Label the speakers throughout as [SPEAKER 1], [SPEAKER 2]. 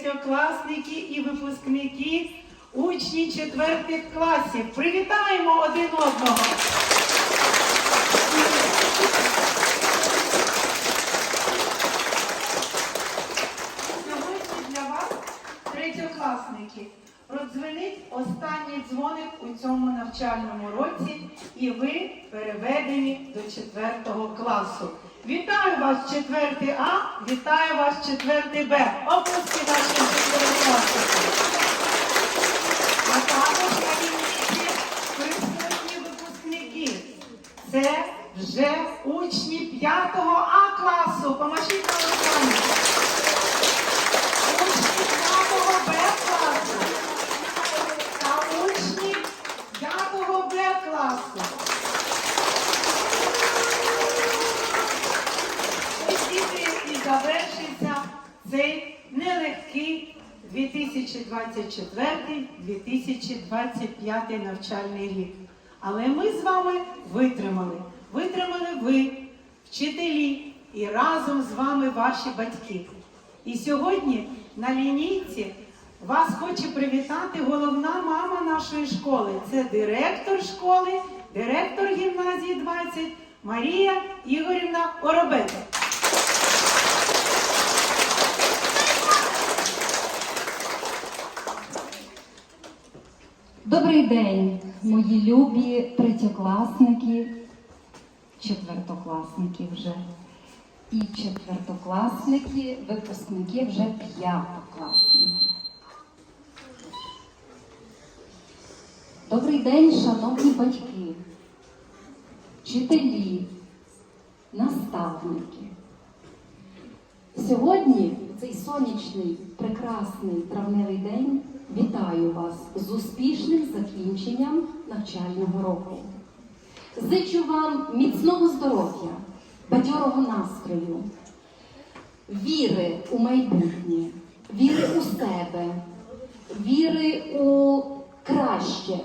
[SPEAKER 1] третьокласники і випускники, учні четвертих класів. Привітаємо один одного. Сьогодні для вас, третьокласники, продзвенить останній дзвоник у цьому навчальному році, і ви переведені до четвертого класу. Вітаю вас, четвертий А, вітаю вас, четвертий Б. Опуски нашим четверокласникам. А також на присутні випускники. Це вже учні 5 А класу. Помажіть на цей нелегкий 2024-2025 навчальний рік. Але ми з вами витримали. Витримали ви, вчителі, і разом з вами ваші батьки. І сьогодні на лінійці вас хоче привітати головна мама нашої школи. Це директор школи, директор гімназії 20 Марія Ігорівна Оробець.
[SPEAKER 2] Добрий день, мої любі третьокласники, четвертокласники вже. І четвертокласники, випускники вже п'ятокласники. Добрий день, шановні батьки, вчителі, наставники. Сьогодні, цей сонячний, прекрасний травневий день, вітаю вас з успішним закінченням навчального року. Зичу вам міцного здоров'я, бадьорого настрою, віри у майбутнє, віри у себе, віри у краще.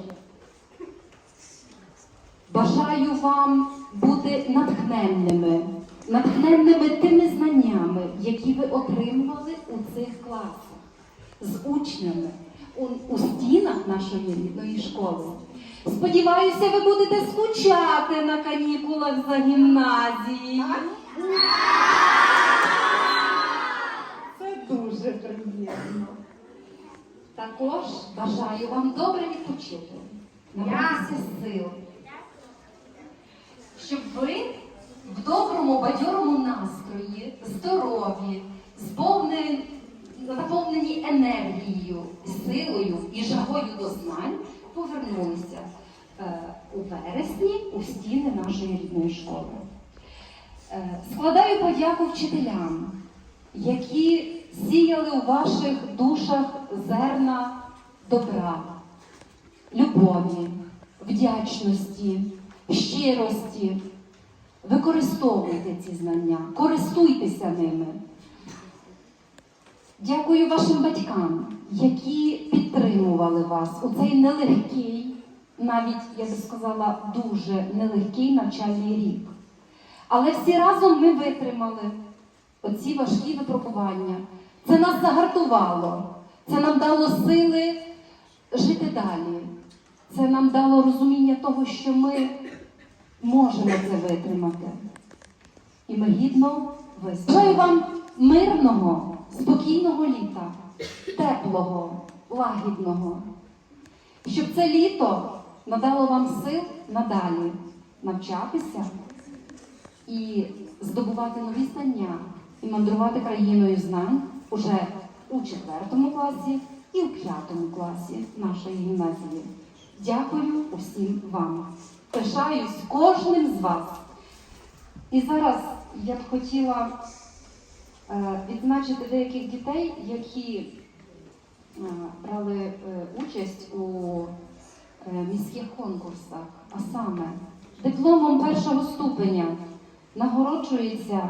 [SPEAKER 2] Бажаю вам бути натхненними, натхненними тими знаннями, які ви отримували у цих класах, з учнями у, у стінах нашої рідної школи. Сподіваюся, ви будете скучати на канікулах за гімназією.
[SPEAKER 1] Це дуже приємно.
[SPEAKER 2] Також бажаю вам добре відпочити, набратися сил, щоб ви в доброму бадьорому настрої, здорові, сповнені, наповнені енергією, силою і жагою до знань повернулися е, у вересні у стіни нашої рідної школи. Е, Складаю подяку вчителям, які сіяли у ваших душах зерна добра, любові, вдячності, щирості. Використовуйте ці знання, користуйтеся ними. Дякую вашим батькам, які підтримували вас у цей нелегкий, навіть я би сказала, дуже нелегкий навчальний рік. Але всі разом ми витримали оці важкі випробування. Це нас загартувало, це нам дало сили жити далі. Це нам дало розуміння того, що ми можемо це витримати. І ми гідно вистоїмо. Вам мирного, спокійного літа, теплого, лагідного, щоб це літо надало вам сил надалі навчатися і здобувати нові знання і мандрувати країною знань уже у четвертому класі і у п'ятому класі нашої гімназії. Дякую усім вам. Пишаюсь кожним з вас. І зараз я б хотіла відзначити деяких дітей, які е, брали е, участь у е, міських конкурсах, а саме дипломом першого ступеня нагороджується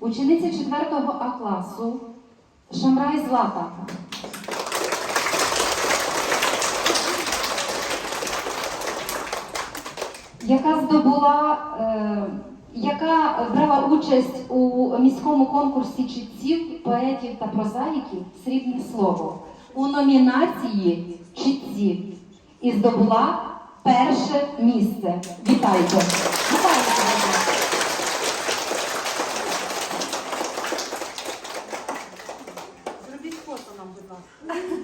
[SPEAKER 2] учениця 4 А класу Шамрай Злата. яка здобула е, яка брала участь у міському конкурсі читців, поетів та прозаїків Срібне слово у номінації Читці і здобула перше місце. Вітайте! Вітайте! колеги!
[SPEAKER 1] Зробіть фото нам, будь ласка.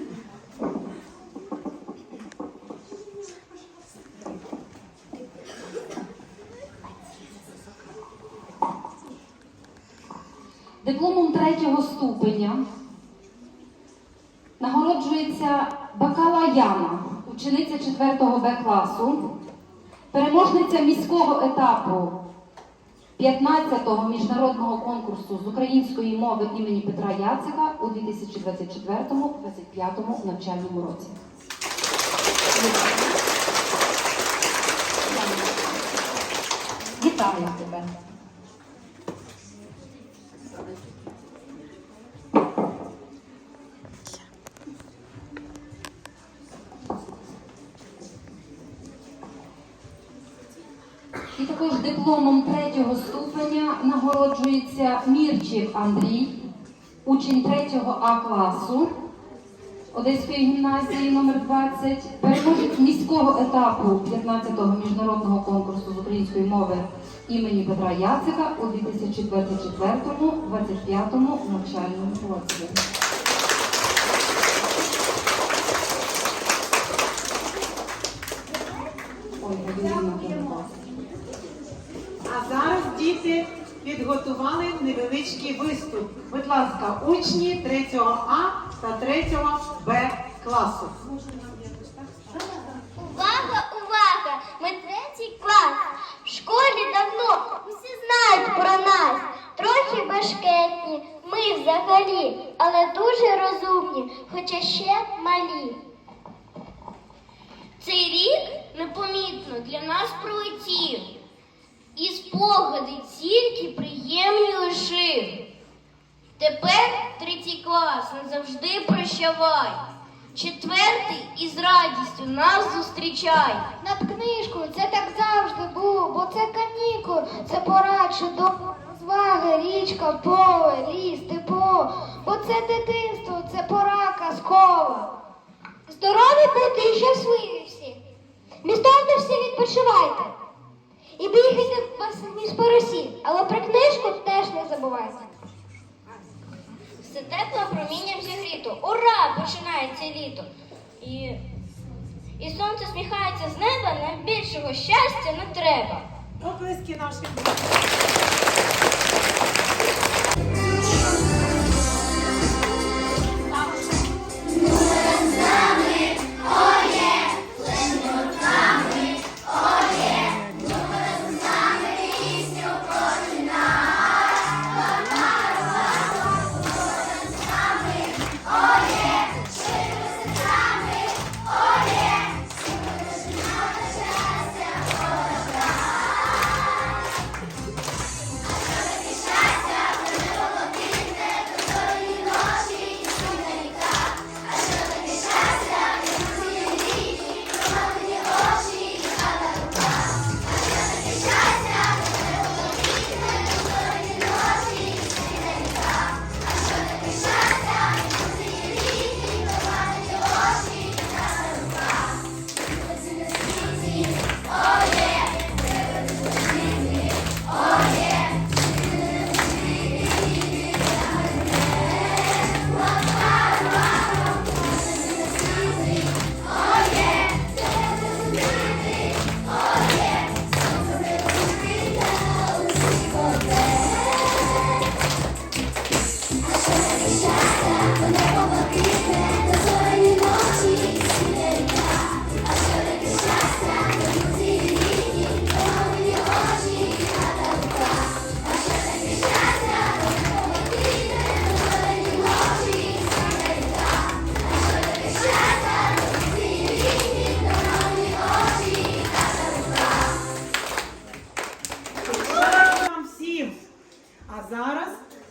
[SPEAKER 2] Дипломом третього ступеня нагороджується Бакала Яна, учениця 4 Б класу, переможниця міського етапу 15-го міжнародного конкурсу з української мови імені Петра Яцика у 2024-2025 навчальному році. Вітаю тебе! Також дипломом третього ступеня нагороджується Мірчів Андрій, учень 3 А класу Одеської гімназії номер 20 переможець міського етапу 15-го міжнародного конкурсу з української мови імені Петра Яцика у 2024-2025 навчальному році. Ольга Юрійовна, будь ласка.
[SPEAKER 1] А зараз діти підготували невеличкий виступ. Будь ласка, учні 3 А та 3 Б класу.
[SPEAKER 3] Увага, увага! Ми третій клас. В школі давно усі знають про нас. Трохи башкетні, ми взагалі, але дуже розумні, хоча ще малі. Цей рік непомітно для нас пролетів. І спогади тільки приємні лишив. Тепер третій клас назавжди прощавай. Четвертий із радістю нас зустрічай.
[SPEAKER 4] Над книжкою це так завжди було, бо це канікули, це пора чудова розваги, річка, поле, ліс, тепло. Бо це дитинство, це пора казкова. Здорові бути і щасливі всі. Містом всі відпочивайте. І бігайте вас між поросів, але про книжку теж не забувайте.
[SPEAKER 3] Все тепло промінням зігріто. Ура! Починається літо. І, і сонце сміхається з неба, нам більшого щастя не треба.
[SPEAKER 1] Оплески нашим.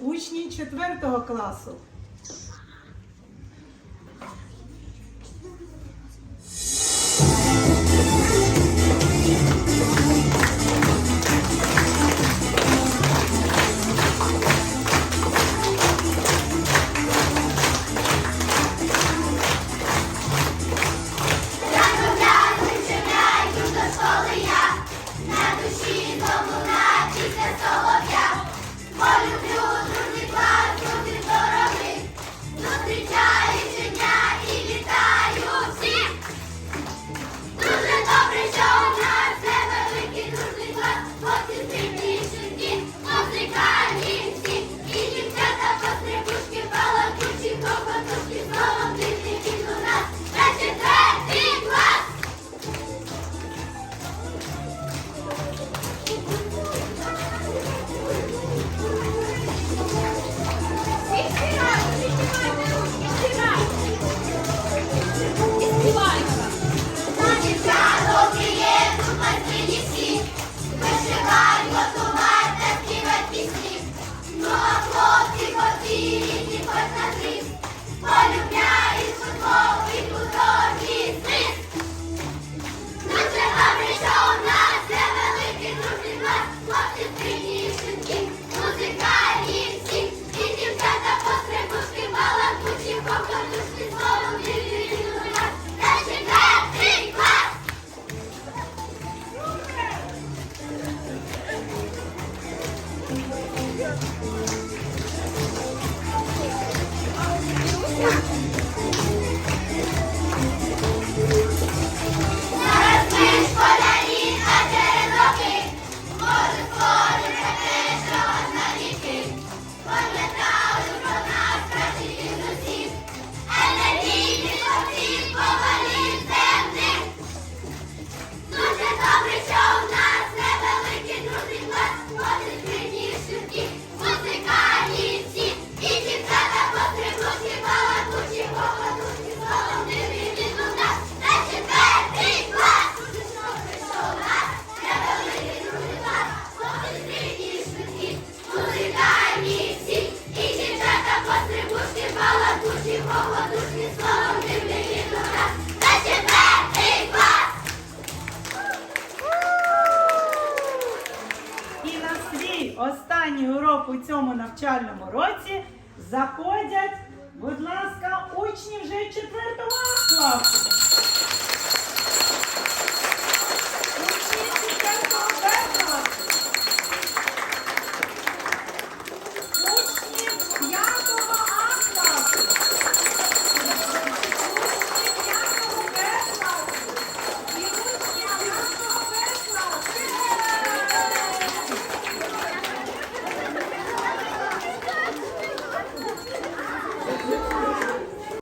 [SPEAKER 1] Учні 4 класу. цьому навчальному році заходять, будь ласка, учні вже четвертого класу.